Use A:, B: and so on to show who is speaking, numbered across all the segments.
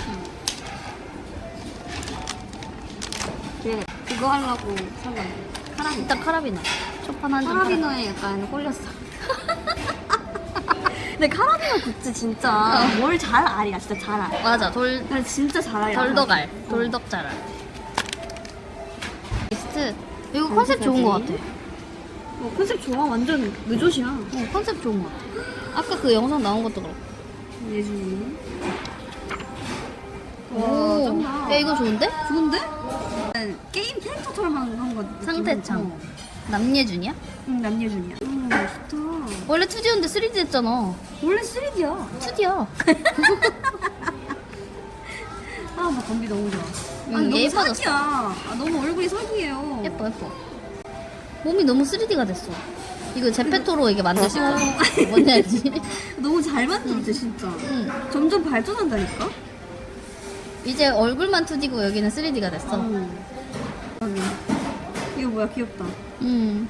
A: 있어. 그래 그거 하려고 산 건데. 카라비너.
B: 일단 카라비너. 초판 한점
A: 카라비너에 약간 꼴렸어. 근데 카라비너 굿즈 진짜 뭘잘 알이야 진짜 잘 알.
B: 맞아. 돌
A: 나 진짜 잘 알이야.
B: 덜덕알.
A: 어.
B: 돌덕자랄. 리스트. 이거 컨셉 좋은 거 같아.
A: 어, 컨셉 좋아 완전 느조시야.
B: 어, 컨셉 좋은 거 같아. 아까 그 영상 나온 것도 그렇고.
A: 예준이.
B: 오.
A: 쩐다.
B: 야 이거 좋은데?
A: 좋은데? 게임 캐릭터처럼 한, 한 거.
B: 상태창.
A: 어.
B: 남예준이야?
A: 응 남예준이야. 음 좋다.
B: 원래 2D였는데 3D 됐잖아.
A: 원래 3D야.
B: 2D야.
A: 아, 나 건비 너무 좋아.
B: 음,
A: 아니, 너무
B: 예뻐졌어.
A: 사기야. 아, 너무 얼굴이 사기예요.
B: 예뻐 예뻐. 몸이 너무 3D가 됐어. 이거 제페토로 이게 만들 수 있잖아. 뭔지 알지?
A: 너무 잘 만들었지, 진짜.
B: 응.
A: 점점 발전한다니까?
B: 이제 얼굴만 2D고 여기는 3D가 됐어.
A: 응. 아니, 이거 뭐야, 귀엽다.
B: 음.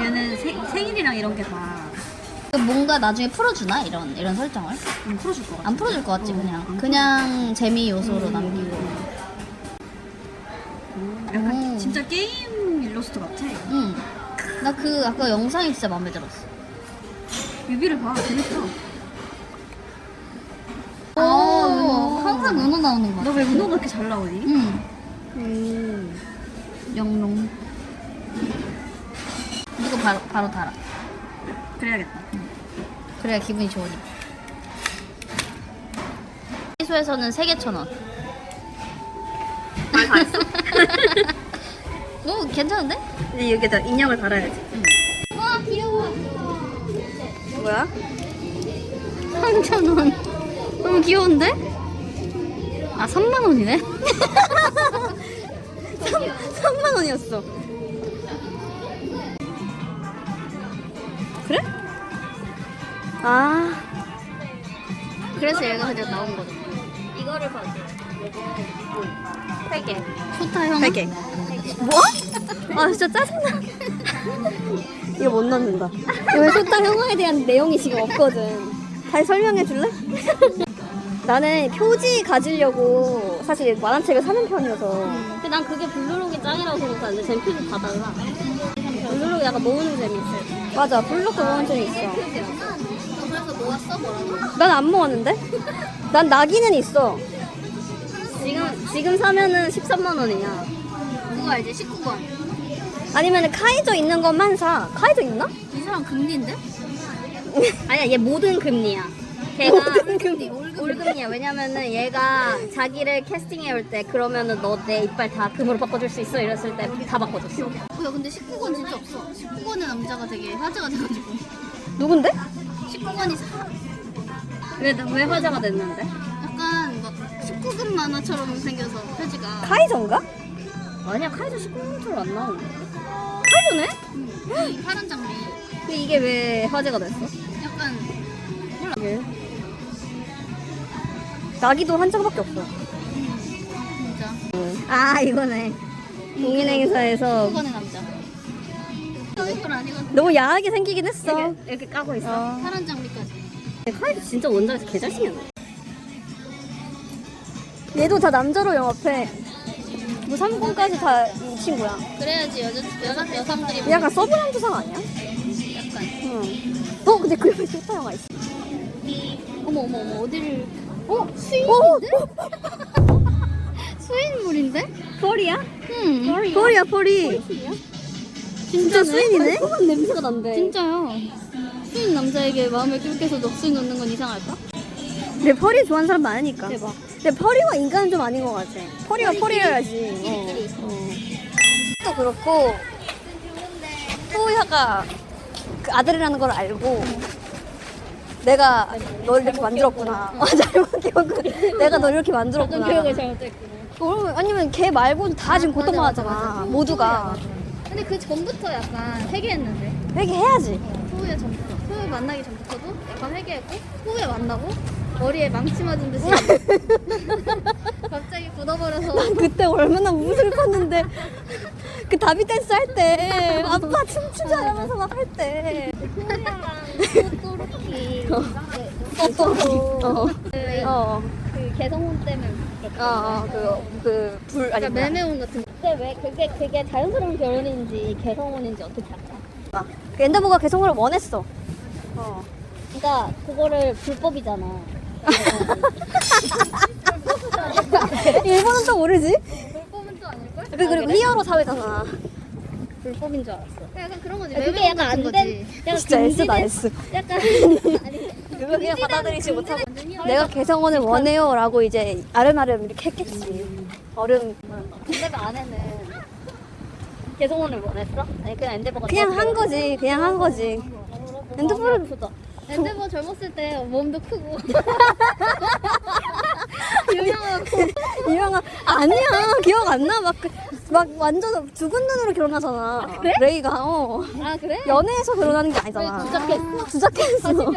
A: 얘는 생, 생일이랑 이런 게다
B: 뭔가 나중에 풀어주나 이런 이런 설정을?
A: 안 풀어줄 것 같아.
B: 안 풀어줄 것 같지
A: 어,
B: 그냥.
A: 안
B: 그냥 재미 요소로
A: 음.
B: 남기고.
A: 음, 약간
B: 오.
A: 진짜 게임 일러스트 같아.
B: 응. 나 그 아까 영상이 진짜 마음에 들었어.
A: 뮤비를 봐, 재밌어.
B: 항상 은호 나오는 거.
A: 너왜 운동가 이렇게 잘 나오니?
B: 응.
A: 음.
B: 영롱. 이거 바로 바로 달아.
A: 그래야겠다.
B: 그래야 기분이 좋으니까. 미소에서는 3개 천 원.
A: 했어?
B: 오, 괜찮은데?
A: 이제 여기다 인형을 달아야지.
B: 와, 귀여워.
A: 뭐야?
B: 3천 원. 너무 귀여운데? 아, 3만 원이네?
A: 3 만 원이었어. 그래? 아,
B: 그래서 얘가 그냥 나온 거죠.
A: 이거를 봐줘.
B: 세 개. 좋다, 형.
A: 100개. 뭐? 아, 진짜 짜증나. 이거 못 넣는다. 이거 소타 형화에 대한 내용이 지금 없거든. 다시 설명해 줄래? 나는 표지 가지려고 사실 만화책을 사는 편이어서
B: 근데 난 그게 블루록이 짱이라고 생각하는데 젠 표지 다 달라. 블루록 약간 모으는 재미 있어요.
A: 맞아 블록도 모은 적이 있어
B: 너 그래서 모았어? 뭐라고?
A: 난 안 모았는데? 난 나기는 있어
B: 지금, 지금 사면은 13만 원이야. 그거 알지? 19권.
A: 아니면 카이저 있는 것만 사 카이저 있나?
B: 이 사람 금리인데? 아니야, 얘 모든 금리야. 걔가
A: 모든 금리.
B: 올금이야. 왜냐면은 얘가 자기를 캐스팅해 올 때 그러면은 너 내 이빨 다 금으로 바꿔줄 수 있어 이랬을 때 다 바꿔줬어.
C: 야 근데 19권 진짜 없어 19권의 남자가 되게 화제가 돼가지고
A: 누군데?
C: 19권이 사,
A: 왜, 왜 화제가 됐는데?
C: 약간 막 19금 만화처럼 생겨서 표지가
A: 카이저인가?
B: 아니야, 카이저 19년처럼 안 나오는데.
A: 카이저네?
C: 이 파란 장미
A: 근데 이게 왜 화제가 됐어?
C: 약간
A: 이게 나기도 한 장밖에 없어.
C: 진짜?
A: 아 이거네. 공인행사에서.
C: 19권의 남자. 이걸 아니거든
A: 너무 야하게 생기긴 했어.
B: 이렇게, 이렇게 까고 있어.
A: 어.
C: 파란 장미까지.
B: 카이저 진짜 원작에서 개 잘생겼네.
A: 얘도 다 남자로 영업해. 뭐 3군까지 다 이 친구야.
C: 그래야지 여자, 여자 여성들이
A: 약간 서브남주상 아니야?
C: 약간.
A: 응. 어 근데 그 옆에 쇼타 영화 있어.
C: 어머 어머 어머 어디를 어?
A: 오!
C: 수인인데? 수인물인데?
A: 펄이야?
C: 응
A: 펄이야 펄이 진짜 수인이네?
B: 소금 냄새가 난대.
C: 진짜요 수인 남자에게 마음을 낄게서 넋을 놓는 건 이상할까?
A: 근데 펄이 좋아하는 사람 많으니까
B: 대박.
A: 근데 펄이와 인간은 좀 아닌 것 같아 펄이가 펄이라야지
C: 끼리끼리.
A: 어, 어. 또 그렇고 토야가 그 아들이라는 걸 알고 내가 널 이렇게 만들었구나. 아, 잘못 기억을. 내가 널 이렇게 만들었구나.
B: 기억을 잘못했구나.
A: 그러면 아니면 걔 말고는 다 지금
C: 맞아,
A: 고통받았잖아
C: 맞아, 맞아.
A: 모두가.
C: 근데 그 전부터 약간 회개했는데.
A: 이렇게 해야지.
C: 후에 전부터. 후에 만나기 전부터도 약간 회개했고 후에 만나고 머리에 망치 맞은 듯이 갑자기 굳어버려서.
A: 그때 얼마나 웃을팠는데. 그 다비 댄스 할 때 아빠 춤추자 이러면서 막 할때.
C: 후야랑 또르키
A: 어. 어.
C: 그,
A: 어.
C: 그 개성혼 때문에
A: 어. 어. 그, 그, 불, 아니, 뭐야.
C: 매매혼 같은 거.
B: 근데 왜 그게 그게 자연스러운 결혼인지 개성혼인지 어떻게 알아?
A: 아, 그 엔더버가 개성을 원했어. 어.
B: 그러니까 그거를 불법이잖아.
A: 일본은 또 모르지?
C: 불법은 또 아닐걸?
A: 그, 그리고 히어로 사회잖아.
B: 불법인 줄 알았어.
C: 약간 그런 거지.
B: 그게
C: 매매혼
B: 약간 안 된,
C: 거지.
B: 약간
A: 진짜 S다,
B: 금지된-
A: S.
B: 약간
A: 그걸 그냥 받아들이지 못하고. 내가 개성원을 원해요 라고 이제 아름아름 이렇게 했겠지. 어른.
B: 근데그 안에는 개성혼을 원했어? 아니 그냥 엔데버가
A: 그냥 한 거지. 그냥 한 거지. 엔더버를
B: 보자.
C: 엔데버 젊었을 때 몸도 크고 유명하고.
A: 유명한 아니야. 기억 안 나. 막 막 완전 죽은 눈으로 결혼하잖아.
B: 그래?
A: 레이가. 어.
C: 아 그래?
A: 연애해서 결혼하는 게 아니잖아.
C: 왜 주작했어?
A: 주작했어.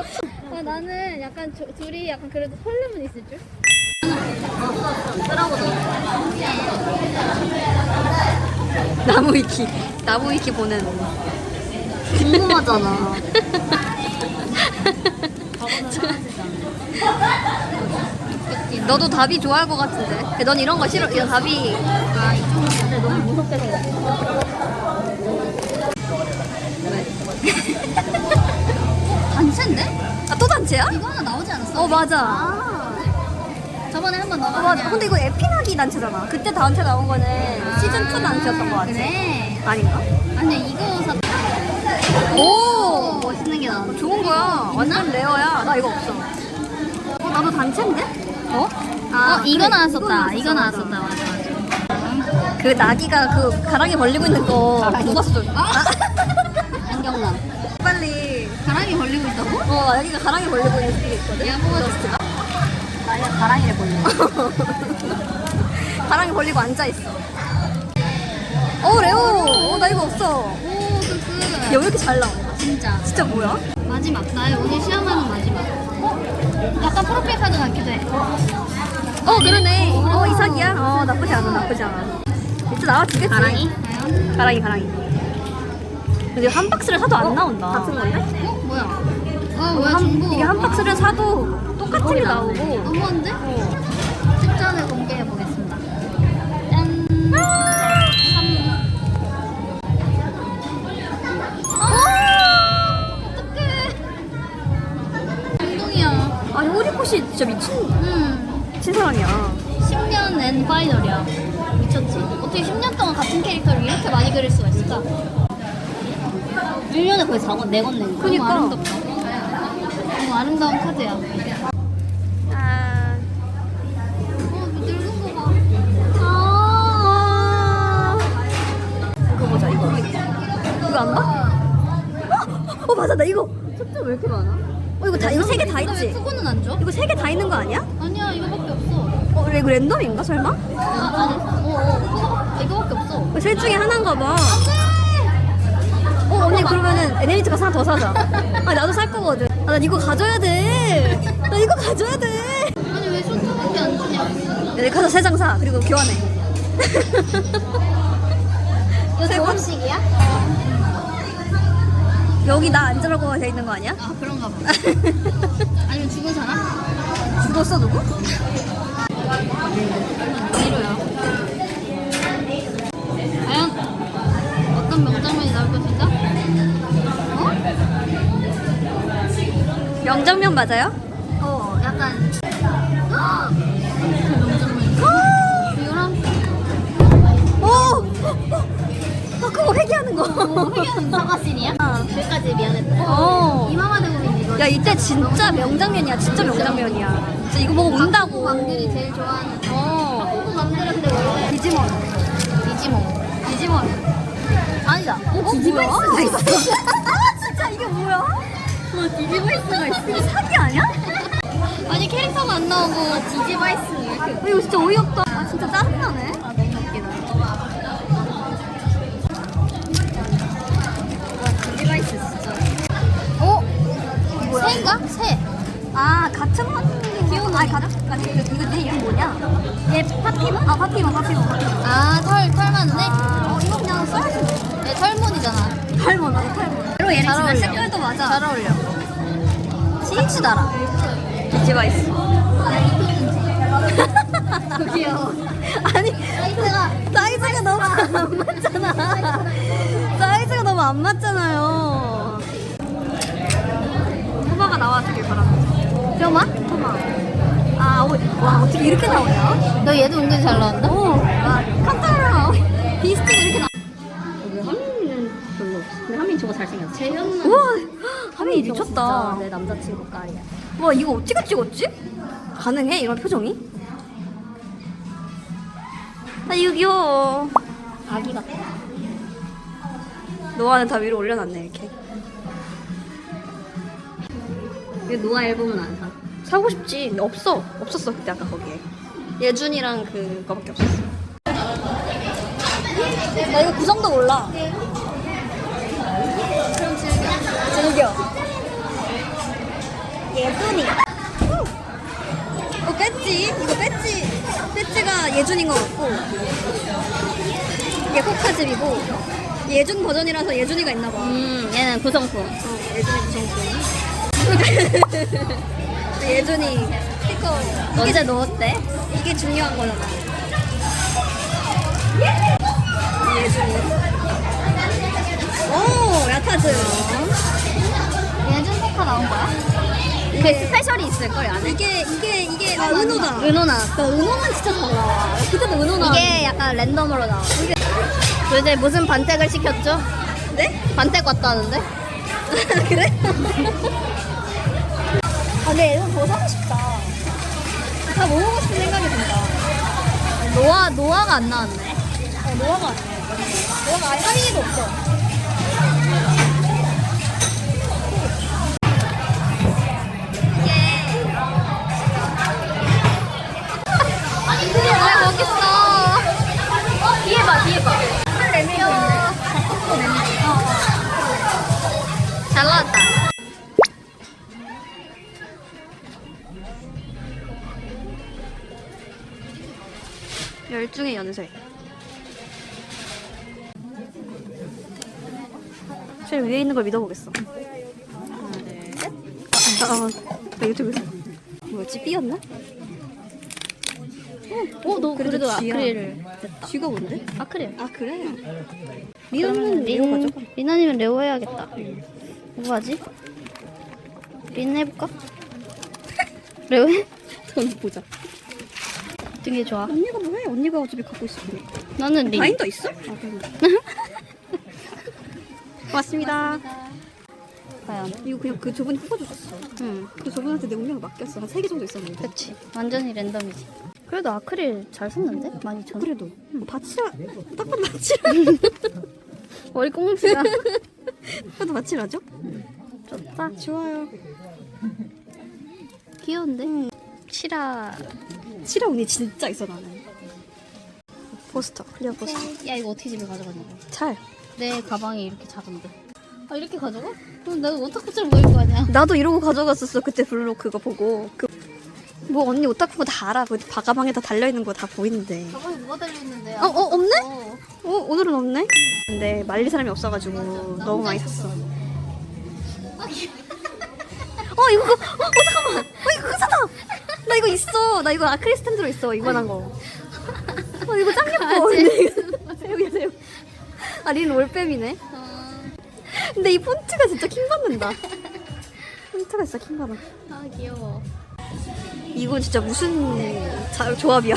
C: 아, 나는 약간 저- 둘이 약간 그래도 설렘은 있을 줄?
A: 나무 위키 나무 위키 보는.
B: 궁금하잖아.
A: 너도 답이 좋아할 것 같은데. 근데 넌 이런 거 싫어. 이거 답이
B: 근데 너무 무섭게 생겼어.
C: 단체인데?
A: 아 또 단체야?
C: 이거 하나 나오지 않았어?
A: 어 맞아.
B: 아,
C: 저번에 한번
A: 어,
C: 나와
A: 맞아. 근데 이거 에피나기 단체잖아. 그때 단체 나온 거는 시즌 2 단체였던 것 같아.
C: 그래.
A: 아닌가?
C: 아니 이거 사
A: 오!
B: 멋있는 게 나왔네.
A: 좋은 거야. 완전 레어야. 나 이거 없어 어, 나도 단체인데? 어?
C: 어, 이거
A: 그래,
C: 나왔었다.
A: 이거
C: 나왔었다. 맞아, 맞아.
A: 그 나기가 그 가랑이 벌리고 있는 거 뽑았어.
B: 안경남.
A: 빨리.
C: 가랑이 걸리고 있다고?
A: 어, 나기가 가랑이 벌리고 있는 게 있거든.
C: 야, 뭐가
B: 나야 가랑이를 볼래.
A: 가랑이 벌리고 앉아 있어. 어, 레오. 어, 나 이거 없어.
C: 오, 그,
A: 야, 왜 이렇게 잘 나와?
C: 진짜.
A: 진짜 뭐야?
C: 마지막. 나의 오늘 시험하는 마지막. 어? 약간 프로필 카드 같기도 해.
A: 어, 그러네. 어, 이삭이야? 어, 나쁘지 않아, 나쁘지 않아. 진짜 나와 주겠지.
B: 가랑이?
C: 과연?
A: 가랑이, 가랑이. 근데 한 박스를 사도 안 나온다.
B: 같은 건데?
C: 어? 뭐야? 어, 뭐야,
A: 한-. 이게 한 박스를 사도 똑같은 게 나오고.
C: 너무한데?
A: 어. 진짜 미친,
C: 음.
A: 미친 사람이야.
C: 10년 앤 파이널이야. 미쳤지. 어떻게 10년 동안 같은 캐릭터를 이렇게 많이 그릴 수가 있을까?
B: 1년에 거의 4권, 4권 낸 거.
A: 그니까.
C: 너무 아름답다. 너무 아름다운 카드야. 어,
A: 아.
C: 늙은 거 봐.
A: 아. 이거 보자 이거 이거 안 봐? 어, 어 맞아 나 이거
B: 숫자 왜 이렇게 많아?
A: 어 이거 다 이거 세
C: 개다왜
A: 있지?
C: 그거는 안 줘?
A: 이거 세 개 다 있는 거 아니야?
C: 아니야, 이거밖에 없어.
A: 어 이거 랜덤인가 설마?
C: 아, 아니, 어, 어, 이거밖에 없어.
A: 어, 셋 중에 하나인가 봐. 어 언니 그러면은 에네미트가 하나 더 사자. 아 나도 살 거거든. 아난 이거 가져야 돼. 나 이거 가져야 돼.
C: 아니, 왜 쇼트밖에 안 주냐?
A: 야, 내 가서 세 장 사. 그리고 교환해.
B: 이거? 졸업식이야?
A: 여기 나 앉으라고 돼 있는 거 아니야?
C: 아, 그런가 봐. 아니면 죽은 사람?
A: 죽었어 누구?
C: 이로요. 과연 어떤 명장면이 나올 것인가? 어?
A: 명장면 맞아요? 회개하는 거.
C: 회개하는 사과씬이야?
B: 여기까지 미안했다.
A: 어.
C: 이마마 있는 이거.
A: 야 이때 진짜 명장면이야. 진짜 명장면이야. 진짜 이거 보고 운다고.
C: 맘들이 제일 좋아하는
A: 어.
C: 호구 맘들한테 원래
A: 디지몬.
C: 디지몬.
A: 디지몬.
C: 아니다.
A: 어, 디지몬스가 있어. 아 진짜 이게 뭐야? 어, 디지몬스가 있어. 이거 사기 아니야?
C: 아니 캐릭터가 안 나오고 디지바이스는 왜 이렇게
A: 어, 이거 진짜 어이없다. 아 진짜 짜증나네.
C: 아
A: 같은 원 귀여운 아니 같은 아니 이거 이거 내 이름 뭐냐? 얘 파피몬? 아 파피몬 파피몬 파피몬.
C: 아, 털, 털 많네?
A: 아 어, 이거 그냥 써야지.
C: 얘 털몬이잖아.
A: 탈몬 아 탈몬. 그리고 얘는
C: 잘
A: 진짜
C: 어울려.
A: 색깔도 맞아.
C: 잘 어울려. 같이 달아.
A: 뒤집어 있어.
C: 귀여워.
A: 아니
C: 사이즈가
A: 사이즈가 너무 안 맞잖아. 사이즈가 너무 안 맞잖아요. 토마가 나와주길 바랍니다.
C: 뼈마?
A: 토마. 아, 오, 와 어떻게 이렇게 나오냐?
C: 너 얘도 은근히 잘 나온다.
A: 오, 아, 칸타라. 비스트가 이렇게 나.
B: 우리 하민이는 별로 없어. 근데 하민 저거 잘생겼어.
C: 재현은
A: 우와, 하민이
B: 저거
A: 미쳤다.
B: 진짜 내 남자친구 깔이야.
A: 와 이거 어떻게 찍었지? 가능해? 이런 표정이? 아 이거 귀여워.
B: 아기 같아.
A: 노아는 다 위로 올려놨네 이렇게.
B: 왜 노아 앨범은 안 사?
A: 사고 싶지. 근데 없어. 없었어 그때 아까 거기에. 예준이랑 그거밖에 없었어. 나 이거 구성도 몰라.
C: 그럼 즐겨.
A: 즐겨. 예준이. 어 뺐지? 이거 뺐지? 뺐지가 예준인 것 같고 얘 코카집이고 예준 버전이라서 예준이가 있나 봐.
B: 음, 얘는 구성품.
A: 어, 예준이 구성품. 예준이 스티커.
B: 언제 넣었대?
A: 이게 중요한 거잖아. 예준이. 오, 야타즈.
C: 예전 포카 나온 거야?
B: 그 스페셜이 있을 걸, 안에?
A: 이게, 이게, 이게, 아, 은호다.
B: 은호나.
A: 나 은호는 진짜 잘 나와. 그때도 은호나.
B: 이게 약간 랜덤으로 나와. 요새 무슨 반택을 시켰죠?
A: 네?
B: 반택 왔다는데?
A: 그래? 아, 근데 이거 더 사고 싶다. 다 먹어보고 싶은 생각이 든다.
B: 노아, 노아가 안 나왔네.
A: 어, 노아가 안 돼. 노아가 아예 하민이도 없어. 열중의 연쇄. 제일 위에 있는 걸 믿어보겠어. 하나, 둘, 셋. 아, 아, 나 유튜브에서. 뭐였지? 삐였나?
C: 어, 너
A: 그래도.
C: 아크릴.
A: 쥐가 뭔데?
C: 아크릴.
A: 아, 그래? 리오는 리오
C: 린,
A: 가져가.
C: 린 레오 해야겠다. 뭐 하지? 린 해볼까? 레오 해?
A: 돈 보자.
C: 어떤 게 좋아?
A: 언니가 뭐 해? 언니가 어차피 갖고 있어.
C: 나는 린.
A: 바인더 있어? 아, 그럼. 고맙습니다.
C: 과연.
A: 이거 그냥 그 저분이 뽑아주셨어.
C: 응.
A: 그 저분한테 내 운명을 맡겼어. 한 세 개 정도 있었는데.
C: 그치. 완전히 랜덤이지. 그래도 아크릴 잘? 많이 전.
A: 그래도 바치라 딱 봐도 바치라
C: 머리 꽁지가
A: 그래도 바치라죠?
C: 좋다.
A: 좋아요
C: 귀여운데? 치라.
A: 치라 언니 진짜 있어 나는 포스터 클리어 포스터
C: 야, 이거 어떻게 집에 가져가냐고.
A: 잘
C: 내 가방이 이렇게 작은데. 아, 이렇게 가져가? 그럼 내가 오타쿠처럼 보일 거 아니야?
A: 나도 이러고 가져갔었어 그때 블록 그거 보고 그 뭐 언니 오타쿠 다 알아 그 바가방에 다 달려 있는 거 다 보이는데
C: 가방에 뭐가 달려 있는데?
A: 어, 어, 없네?
C: 어.
A: 어 오늘은 없네 근데 말릴 사람이 없어가지고 너무 많이 샀어 어 이거 그- 어, 어 잠깐만 어 이거 크사다 나 이거 있어 나 이거 아크릴 스탠드로 있어 이만한 거 어 이거 짱 예뻐 새우야 새우 아 린 올빼미네
C: 어.
A: 근데 이 폰트가 진짜 킹 받는다 폰트가 진짜 킹 받아
C: 아, 귀여워.
A: 이거 진짜 무슨 자, 조합이야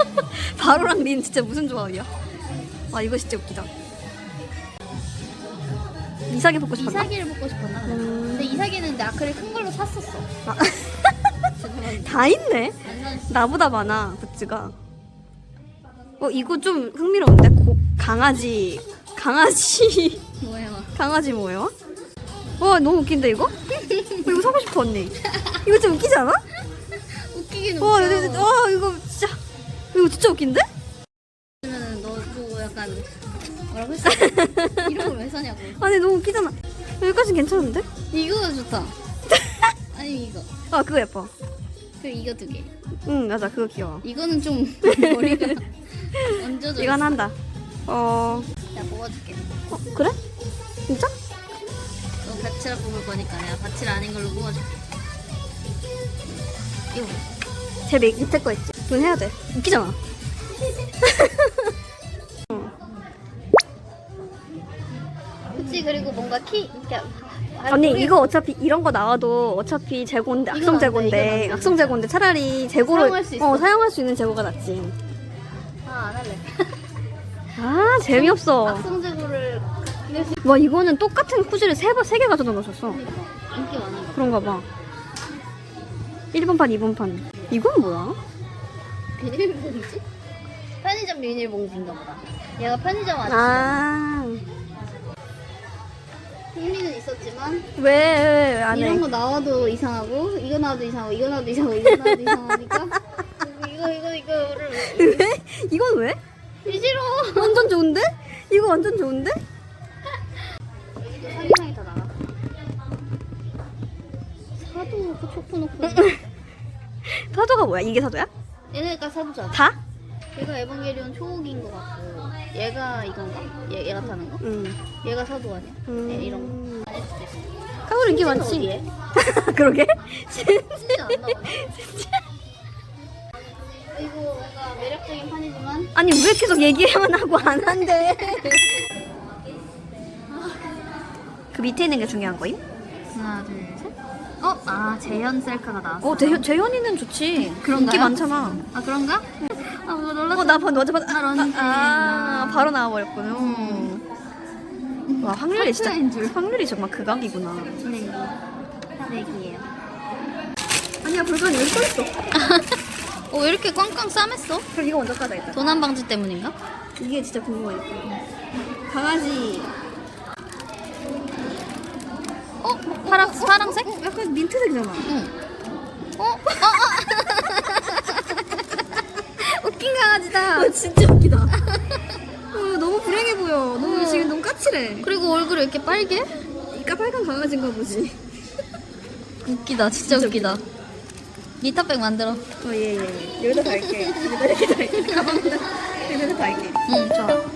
A: 바로랑 린 진짜 무슨 조합이야 와 이거 진짜 웃기다 이상해 먹고 싶었나?
C: 이사기를 먹고 싶었나?
A: 음.
C: 근데 이사기는 내 아크릴 큰 걸로 샀었어.
A: 아, 다 있네 나보다 많아 굿즈가 어 이거 좀 흥미로운데 고, 강아지 강아지
C: 뭐예요?
A: 강아지 뭐예요? 와 너무 웃긴데 이거? 어, 이거 사고 싶어 언니 이거 좀 웃기지 않아?
C: 웃기긴
A: 와,
C: 웃겨.
A: 이거- 와 이거 진짜 이거 진짜 웃긴데?
C: 그러면은 너 보고 약간 뭐라고 했어? 이런 걸 왜 사냐고.
A: 아니 너무 웃기잖아 여기까진 괜찮은데?
C: 이거가 좋다. 아니 이거.
A: 아 그거 예뻐
C: 그리고 이거 두 개.
A: 응 맞아 그거 귀여워
C: 이거는 좀 머리가 얹어져.
A: 이건 한다 어...
C: 내가 뽑아줄게.
A: 어 그래? 진짜?
C: 너 바치라 뽑을 거니까 내가 바치라 아닌 걸로 뽑아줄게. 이거.
A: 제 밑- 밑에 거 있지. 그건 해야 돼. 웃기잖아.
C: 그치 그리고 뭔가 키 이렇게 아,
A: 언니 이거 어차피 이런 거 나와도 어차피 재고인데
C: 이건
A: 악성
C: 안 돼,
A: 재고인데
C: 이건 안 돼.
A: 악성 재고인데 차라리 재고를
C: 사용할 수 있어.
A: 어 사용할 수 있는 재고가 낫지.
C: 아안 할래.
A: 아 재미없어.
C: 악성재고를 낼수
A: 와 이거는 똑같은 쿠즈를 세번세개 가져다 놓으셨어.
C: 인기 많은 거.
A: 그런가 봐. 1번 판, 2번 판. 이건 뭐야?
C: 비닐봉지? 편의점 비닐봉지인가 보다. 얘가 편의점 아저씨.
A: 아,
C: 흥미는 있었지만
A: 왜, 왜, 왜, 안 해?
C: 이런 거 나와도 이상하고 이거 나와도 이상하고 이거 나와도 이상하고 이거 나와도 이상하니까 이거 이거 이거를
A: 왜? 이건 왜?
C: 싫어.
A: 완전 좋은데? 이거 완전 좋은데?
C: 여기도 사기상이 다 나가. 사도 그 촉구 놓고
A: 사도가 뭐야? 이게 사도야?
C: 얘네가 사도잖아.
A: 다?
C: 얘가 에반게리온 초옥인 것 같고 얘가 이건가? 얘, 얘가 타는 거?
A: 응.
C: 얘가 사도 아니야?
A: 음.
C: 얘 이런 거.
A: 카울 인기 많지?
C: 어디에?
A: 그러게?
C: 진짜 안. 이거 뭔가 매력적인 판이지만
A: 아니, 왜 계속 얘기만 하고 안 한대? 그 밑에 있는 게 중요한 거임?
C: 하나 둘 셋. 어? 아 재현 셀카가 나왔어.
A: 어, 재, 재현이는 좋지.
C: 그런가요?
A: 인기 많잖아.
C: 아 그런가? 아뭐 놀랐어.
A: 어, 나 봐, 어제 봐.
C: 아, 런쥔.
A: 아, 바로 나와버렸군요. 와, 확률이 진짜. 확률이 정말 극악이구나.
C: 네. 내기예요.
A: 아니야, 불가능 여기 써있어.
C: 어, 왜 이렇게 꽝꽝 싸맸어?
A: 그럼 이거 먼저 까자겠다.
C: 도난 방지 때문인가?
A: 이게 진짜 궁금해. 강아지.
C: 어? 파랑 파랑색?
A: 어, 약간 민트색이잖아.
C: 응. 어? 어?
A: 강아지다. 어, 진짜 웃기다. 어, 너무 불행해 보여. 너무 지금 너무 까칠해.
C: 그리고 얼굴이 왜 이렇게 빨개?
A: 이까 빨간 강아지인가 보지.
C: 웃기다, 진짜, 웃기다. 니타백 만들어.
A: 어, 예, 예. 여기다 달게. 여기다 이렇게 달게. 가방에다 여기다 달게.
C: 응, 좋아.